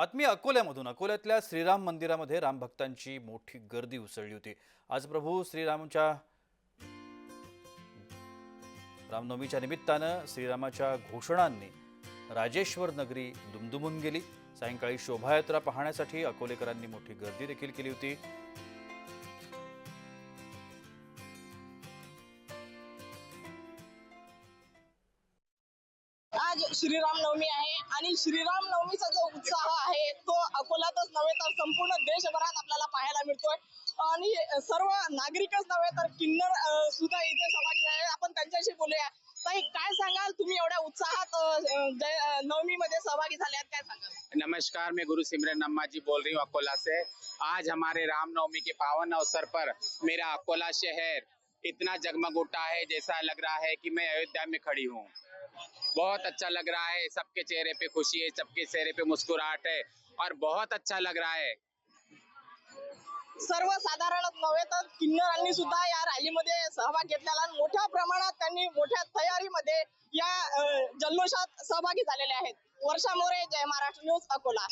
बातमी अकोल्यामधून. अकोल्यातल्या श्रीराम मंदिरामध्ये रामभक्तांची मोठी गर्दी उसळली होती. आज प्रभू श्रीरामच्या रामनवमीच्या निमित्तानं श्रीरामाच्या घोषणांनी राजेश्वर नगरी दुमदुमून गेली. सायंकाळी शोभायात्रा पाहण्यासाठी अकोलेकरांनी मोठी गर्दी देखील केली होती. आज श्रीराम नवमी आहे आणि श्रीराम सर्व नागरिकच नव्हे तर किन्नर सुद्धा इथे सहभागी आहे आपण त्यांच्याशी नमस्कार, मैं गुरु सिमरन अम्मा जी बोल रही हूँ, अकोला से. आज हमारे रामनवमी के पावन अवसर पर मेरा अकोला शहर इतना जगमग उठा है, जैसा लग रहा है कि मैं अयोध्या में खड़ी हूँ। बहुत अच्छा लग रहा है, सबके चेहरे पे खुशी है, सबके चेहरे पे मुस्कुराहट है और बहुत अच्छा लग रहा है। सर्वसाधारण नव्हे तर किन्नरांनी सुद्धा या रॅलीमध्ये सहभाग घेतलेला मोठ्या प्रमाणात त्यांनी मोठ्या तयारीमध्ये या जल्लोषात सहभागी झालेले आहेत. वर्षा मोरे जय महाराष्ट्र न्यूज अकोला.